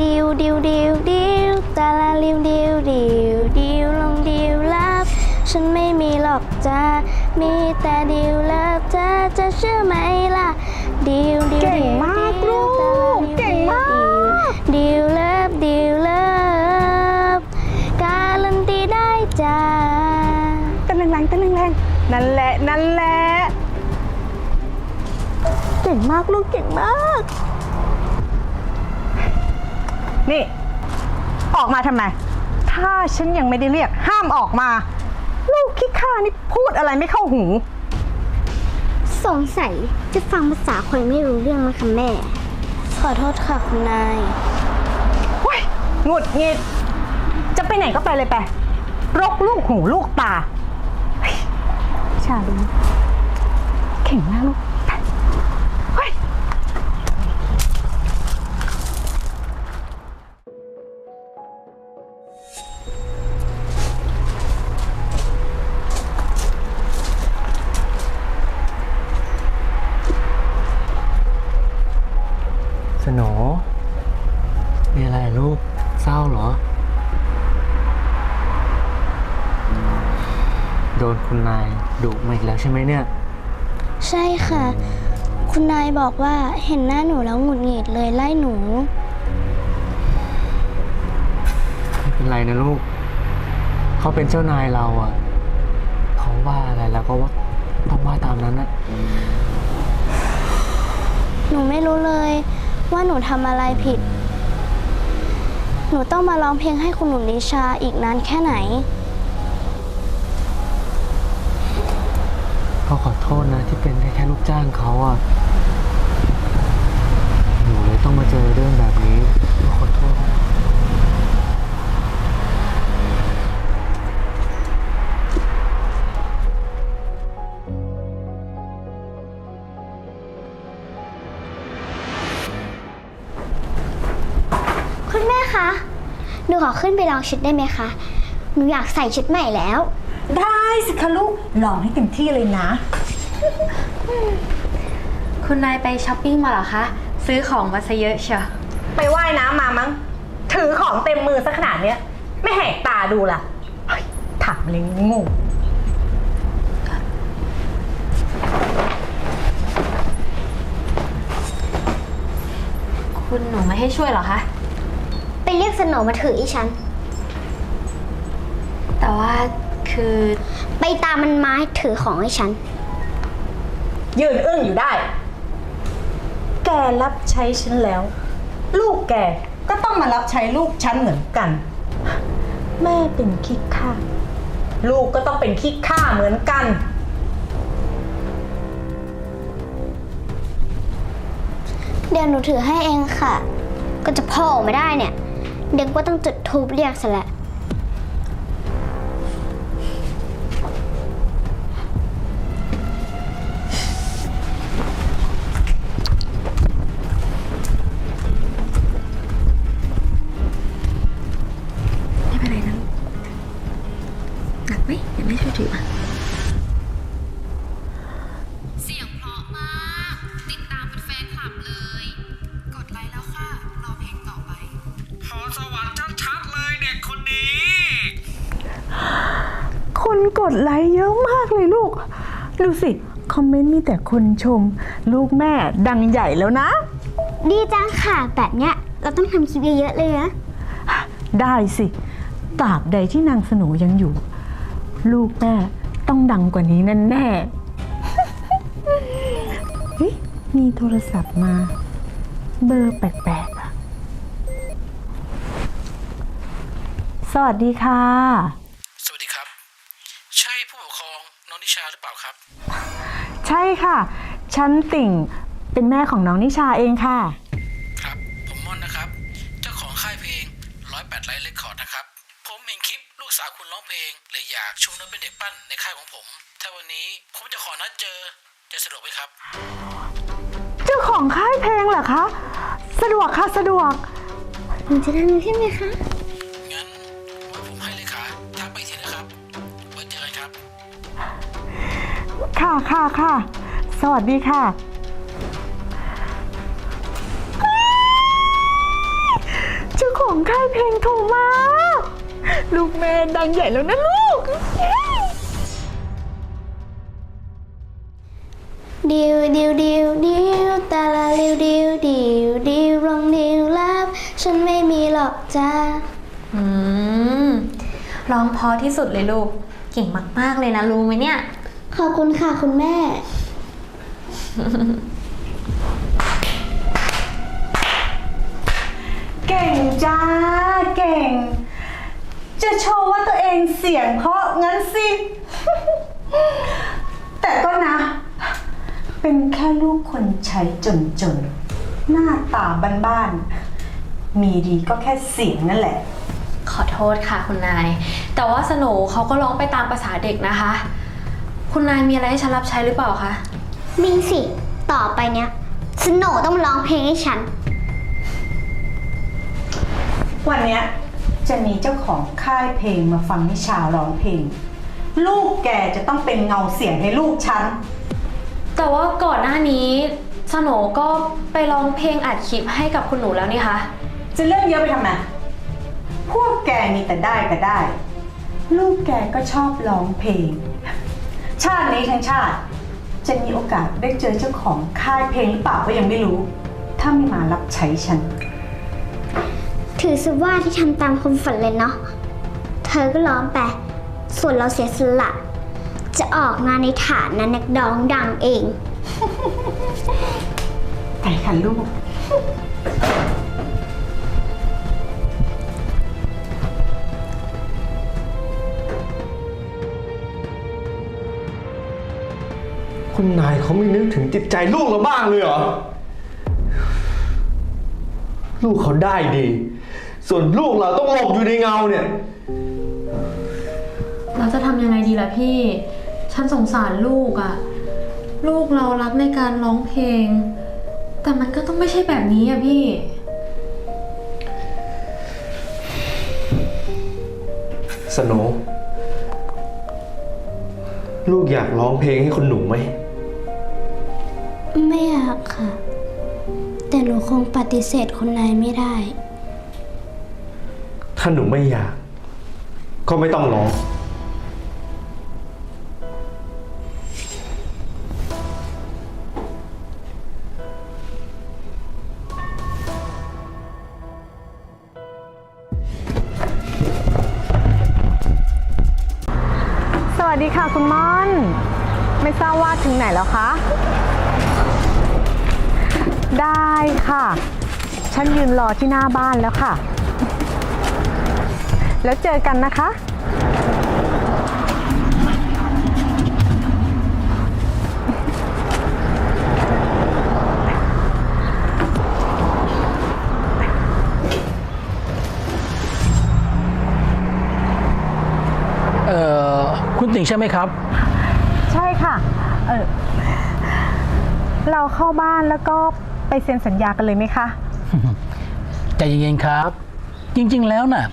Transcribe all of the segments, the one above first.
ดิวดิวดิวดิวตาลาลิวดิวดิวดิวลงดิวลับ ฉันไม่มีหรอกจ้ามีแต่ดิวเลิฟเธอจะเชื่อไหมล่ะ ดิวดิวเก่งมากลูกดิวเก่งมากดิวเลิฟดิวเลิฟการันตีได้จ้าเต้นแรงๆเต้นแรงๆนั่นแหละนั่นแหละ เก่งมากลูกเก่งมาก นี่ ออกมาทำไม ถ้าฉันยังไม่ได้เรียก ห้ามออกมา ลูกขี้ข้านี่พูดอะไรไม่เข้าหู สงสัยจะฟังภาษาคนไม่รู้เรื่องมั้งคะแม่ ขอโทษค่ะคุณนาย เฮ้ยหงุดหงิด จะไปไหนก็ไปเลยไป รกลูกหูลูกตาเฮ้ยชาลีเข่งมากลูก คุณนายดุมาอีกแล้วใช่ไหมเนี่ย ใช่ค่ะ คุณนายบอกว่าเห็นหน้าหนูแล้วหงุดหงิดเลยไล่หนู ไม่เป็นไรนะลูก เขาเป็นเจ้านายเราอะ เขาว่าอะไรแล้วก็ว่าต้องว่าตามนั้นนะหนูไม่รู้เลยว่าหนูทำอะไรผิด หนูต้องมาร้องเพลงให้คุณหนุนลิชาอีกนานแค่ไหน ษนะที่เป็นได้แค่ลูกจ้างเขาอะ หนูเลยต้องมาเจอเรื่องแบบนี้ขอโทษนะคุณแม่คะ หนูขอขึ้นไปลองชุดได้ไหมคะ หนูอยากใส่ชุดใหม่แล้ว ได้สิคะลูกลองให้เต็มที่เลยนะ คุณนายไปช้อปปิ้งมาเหรอคะ ซื้อของมาซะเยอะเชียวไปว่ายน้ำมามั้ง ถือของเต็มมือซะขนาดเนี้ย ไม่แหกตาดูล่ะเฮ้ยถามเลยงูคุณหนูไม่ให้ช่วยเหรอคะ ไปเรียกสโหนมาถืออีฉัน แต่ว่าคือ ไปตามมันมาให้ถือของให้ฉัน ยืนอึ้งอยู่ได้ แกรับใช้ฉันแล้ว ลูกแกก็ต้องมารับใช้ลูกฉันเหมือนกัน แม่เป็นขี้ข้าลูกก็ต้องเป็นขี้ข้าเหมือนกัน เดี๋ยวหนูถือให้เองค่ะ ก็จะพ่อออกไม่ได้เนี่ย เด็กว่าต้องจุดทูบเรียกซะแหล้ว สิ คอมเมนต์มีแต่คนชม ลูกแม่ดังใหญ่แล้วนะ ดีจังค่ะ แบบเนี้ยเราต้องทำคลิปเยอะๆเลยนะ ได้สิตราบใดที่นางสโหนยังอยู่ ลูกแม่ต้องดังกว่านี้แน่แน่ๆเฮ้ยมีโทรศัพท์มา เบอร์แปลกๆอะสวัสดีค่ะ สวัสดีครับ ใช่ผู้ปกครองน้องนิชาหรือเปล่าครับ ใช่ค่ะ ฉันติ่งเป็นแม่ของน้องนิชาเองค่ะ ครับ ผมม่อนนะครับ เจ้าของค่ายเพลงร้อยแปดไลท์เรคคอร์ดนะครับ ผมเห็นคลิปลูกสาวคุณร้องเพลงเลยอยากชวนน้องเป็นเด็กปั้นในค่ายของผม ถ้าวันนี้ผมจะขอนัดเจอ จะสะดวกไหมครับ เจ้าของค่ายเพลงเหรอคะ สะดวกค่ะสะดวก หนูจะทำใช่ไหมคะ ค่ะค่ะค่ะ สวัสดีค่ะของค่ายเพลงโทรมา ลูกแม่ดังใหญ่แล้วนะลูก ดิวดิวดิวดิวตาลาลิวดิวดิวดิวลงดิวลับ ฉันไม่มีหรอกจ้าอืมร้องเพอที่สุดเลยลูก เก่งมาก ๆ เลยนะรู้ไหมเนี่ย ขอบคุณค่ะคุณแม่ เก่งจ้า เก่ง จะโชว์ว่าตัวเองเสียงเพราะงั้นสิ แต่ก็นะ เป็นแค่ลูกคนใช้จนๆ หน้าตาบ้านๆ มีดีก็แค่เสียงนั่นแหละ ขอโทษค่ะคุณนาย แต่ว่าสโหนเขาก็ร้องไปตามภาษาเด็กนะคะ คุณนายมีอะไรให้ฉันรับใช้หรือเปล่าคะ มีสิ ต่อไปเนี้ยสโหนต้องมาร้องเพลงให้ฉัน วันเนี้ยจะมีเจ้าของค่ายเพลงมาฟังนิชาร้องเพลง ลูกแกจะต้องเป็นเงาเสียงให้ลูกฉัน แต่ว่าก่อนหน้านี้สโหนก็ไปร้องเพลงอัดคลิปให้กับคุณหนูแล้วนี่คะ จะเรื่องเยอะไปทำไม พวกแกมีแต่ได้ก็ได้ ลูกแกก็ชอบร้องเพลง ชาตินี้ทั้งชาติจะมีโอกาสได้เจอเจ้าของค่ายเพลงหรือเปล่าก็ยังไม่รู้ ถ้าไม่มารับใช้ฉัน ถือซะว่าที่ทำตามความฝันเลยเนาะ เธอก็ร้องไป ส่วนเราเสียสละ จะออกงานในฐานะนักร้องดังเอง ไปค่ะลูก คุณนายเขาไม่นึกถึงจิตใจลูกเราบ้างเลยเหรอ ลูกเขาได้ดี ส่วนลูกเราต้องหลบอยู่ในเงาเนี่ย เราจะทำยังไงดีล่ะพี่ ฉันสงสารลูกอะลูกเรารักในการร้องเพลง แต่มันก็ต้องไม่ใช่แบบนี้อะพี่ สโนว์ ลูกอยากร้องเพลงให้คุณหนูไหม ไม่อยากค่ะ แต่หนูคงปฏิเสธคุณนายไม่ได้ ถ้าหนูไม่อยาก ก็ไม่ต้องร้อง วัสดีค่ะคุณม่อน ไม่ทราบว่าถึงไหนแล้วคะ ได้ค่ะ ฉันยืนรอที่หน้าบ้านแล้วค่ะ แล้วเจอกันนะคะ เอ่อ คุณติ่งใช่ไหมครับ ใช่ค่ะ เออเราเข้าบ้านแล้วก็ไปเซ็นสัญญากันเลยไหมคะ ใจเย็นๆครับ จริง ๆ แล้วน่ะ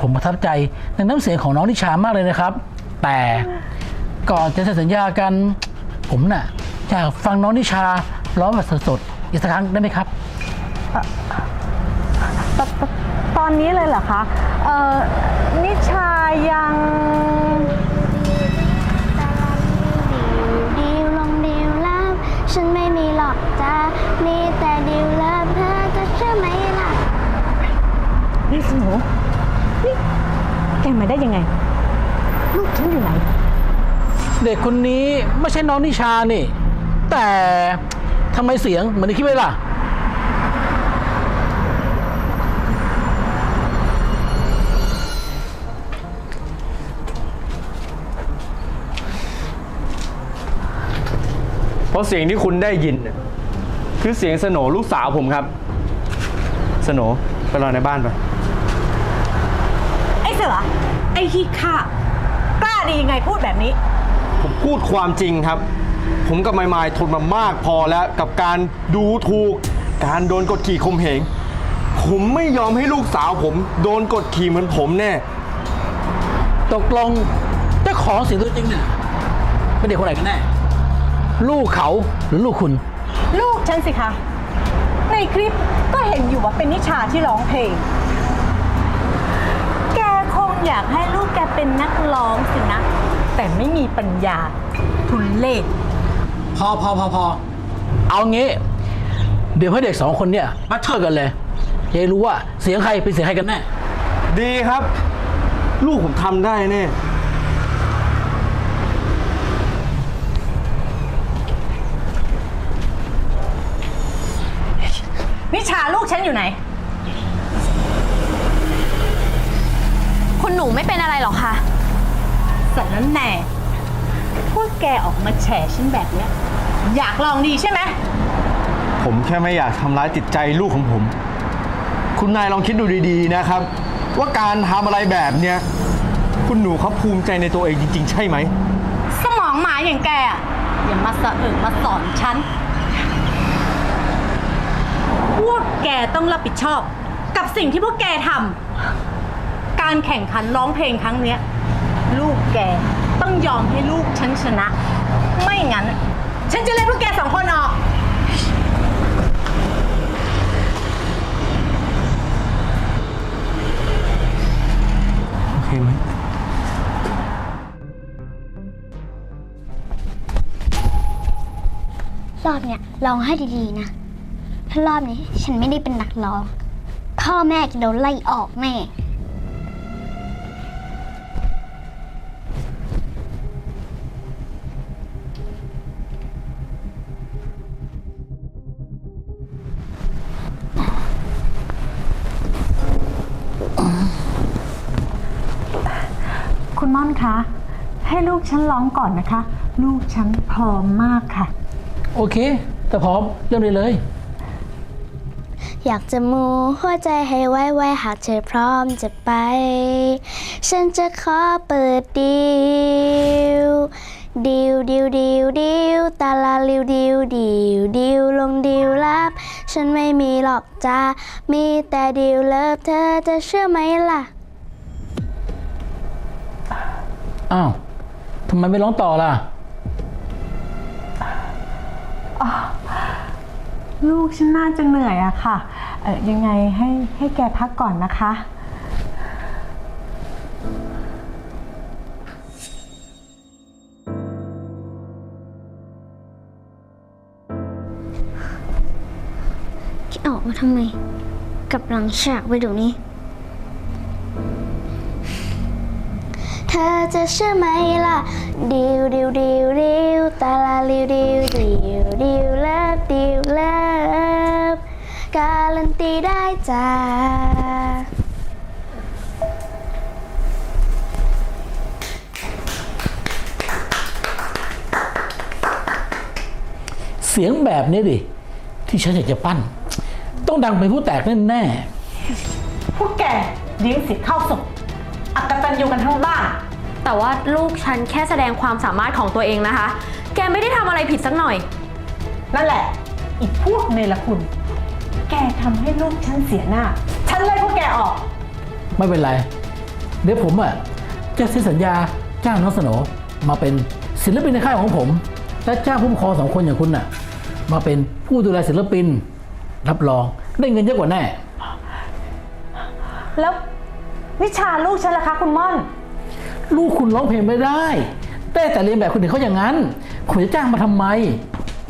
ผมประทับใจในน้ำเสียงของน้องนิชามากเลยนะครับ แต่ก่อนจะเซ็นสัญญากัน ผมน่ะอยากฟังน้องนิชาร้องแบบสดๆอีกสักครั้งได้ไหมครับ ตตตอนนี้เลยเหรอคะ เออนิชายัง มาได้ยังไง ลูกฉันอยู่ไหน เด็กคนนี้ไม่ใช่น้องนิชานี่ แต่ทำไมเสียงเหมือนในคลิปเลยล่ะ เพราะเสียงที่คุณได้ยินน่ะคือเสียงสโหนลูกสาวผมครับ สโหนไปรอในบ้านไป ไอ้เสือไอ้ขี้ข้ากล้าดียังไงพูดแบบนี้ ผมพูดความจริงครับ ผมกับไมายมายทนมามากพอแล้วกับการดูถูก การโดนกดขี่ข่มเหง ผมไม่ยอมให้ลูกสาวผมโดนกดขี่เหมือนผมแน่ ตกลงเจ้าของเสียงตัวจริงเนี่ยเป็นเด็กคนไหนกันแน่ ลูกเขาหรือลูกคุณ ลูกฉันสิคะ ในคลิปก็เห็นอยู่ว่าเป็นนิชาที่ร้องเพลง อยากให้ลูกแกเป็นนักร้องสินะ แต่ไม่มีปัญญา ทุนเลศพอพอพอพอเอางี้ เดี๋ยวให้เด็กสองคนเนี่ยมาเทิดกันเลยจะได้รู้ว่าเสียงใครเป็นเสียงใครกันแน่ดีครับ ลูกผมทำได้แน่ นิชาลูกฉันอยู่ไหน คุณหนูไม่เป็นอะไรหรอกค่ะสันนั้นแน่พวกแกออกมาแฉฉันแบบเนี้ยอยากลองดีใช่ไหม ผมแค่ไม่อยากทำร้ายจิตใจลูกของผม คุณนายลองคิดดูดีๆนะครับ ว่าการทำอะไรแบบเนี้ยคุณหนูเขาภูมิใจในตัวเองจริง ๆ ใช่ไหม สมองหมาอย่างแกอะอย่ามาสะเอิงมาสอนฉัน พวกแกต้องรับผิดชอบ กับสิ่งที่พวกแกทำ การแข่งขันร้องเพลงครั้งเนี้ย ลูกแกต้องยอมให้ลูกฉันชนะ ไม่งั้น ฉันจะเล่นพวกแกสองคนออก โอเคไหม รอบเนี้ยลองให้ดีๆนะถ้ารอบนี้ฉันไม่ได้เป็นนักร้อง พ่อแม่จะโดนไล่ออกแน่ ม่อนคะ ให้ลูกฉันร้องก่อนนะคะ ลูกฉันพร้อมมากค่ะ โอเค แต่พร้อมเริ่มเลยเลย อยากจะมูหัวใจให้ไว้ไว้หากเธอพร้อมจะไป ฉันจะขอเปิดดิวดิวดิวดิวดิวตาลาลิวดิวดิวดิวลงดิวลับ ฉันไม่มีหรอกจ้ามีแต่ดิวเลิฟเธอจะเชื่อไหมล่ะ อ้าวทำไมไม่ร้องต่อล่ะลูกฉันน่าจะเหนื่อยอะค่ะเออยังไงให้ให้แกพักก่อนนะคะจะออกมาทำไมกับหลังฉากไปเดี๋ยวนี้ ธอจะเชื่อไหมล่ะดิวดิวดิวดิวตาลาลิวดิวดิวดิวเลิฟดิวเลิฟการันตีได้จ้าเสียงแบบนี้ดิ ที่ฉันอยากจะปั้น ต้องดังเป็นผู้แตกแน่พวกแกเลี้ยงสิทธิ์เข้าศพ อักตันอยู่กันทั้งบ้าน แต่ว่าลูกฉันแค่แสดงความสามารถของตัวเองนะคะ แกไม่ได้ทำอะไรผิดสักหน่อย นั่นแหละ อีกพวกเนรคุณ แกทำให้ลูกฉันเสียหน้า ฉันไล่พวกแกออกๆไม่เป็นไร เดี๋ยวผมอะจะเซ็นสัญญาจ้างน้องสโหนมาเป็นศิลปินในค่ายของผม และจ้างผู้ปกครองสองคนอย่างคุณน่ะ มาเป็นผู้ดูแลศิลปิน รับรองได้เงินเยอะกว่าแน่ แล้ว วิชาลูกฉันล่ะคะคุณม่อน ลูกคุณร้องเพลงไม่ได้ แต่แต่เรียนแบบคนอื่นเขาอย่างนั้น คุณจะจ้างมาทำไม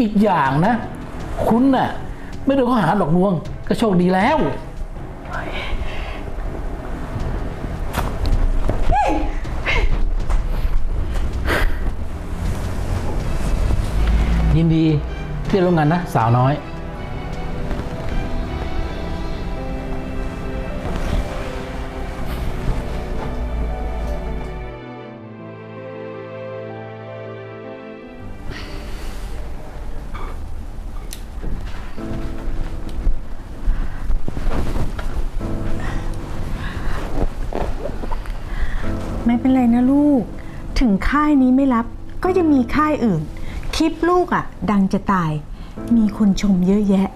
อีกอย่างนะ คุณน่ะ ไม่โดนข้อหาหลอกลวง ก็โชคดีแล้ว ยินดีที่ได้ร่วมงานนะ สาวน้อย เป็นไรนะลูก ถึงค่ายนี้ไม่รับ ก็ยังมีค่ายอื่น คลิปลูกอะ่ะ ดังจะตาย มีคนชมเยอะแยะ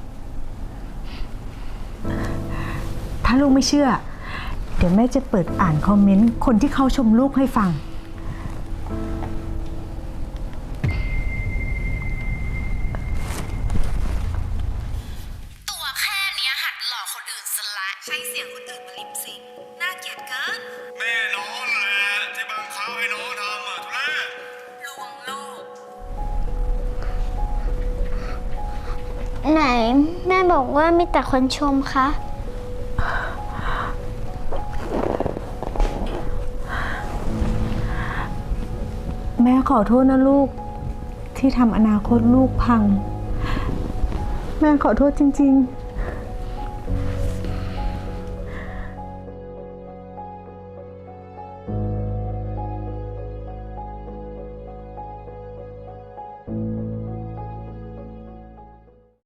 ถ้าลูกไม่เชื่อ เดี๋ยวแม่จะเปิดอ่านคอมเมนต์คนที่เขาชมลูกให้ฟัง บอกว่ามีแต่คนชมคะ แม่ขอโทษนะลูก ที่ทำอนาคตลูกพัง แม่ขอโทษจริง ๆ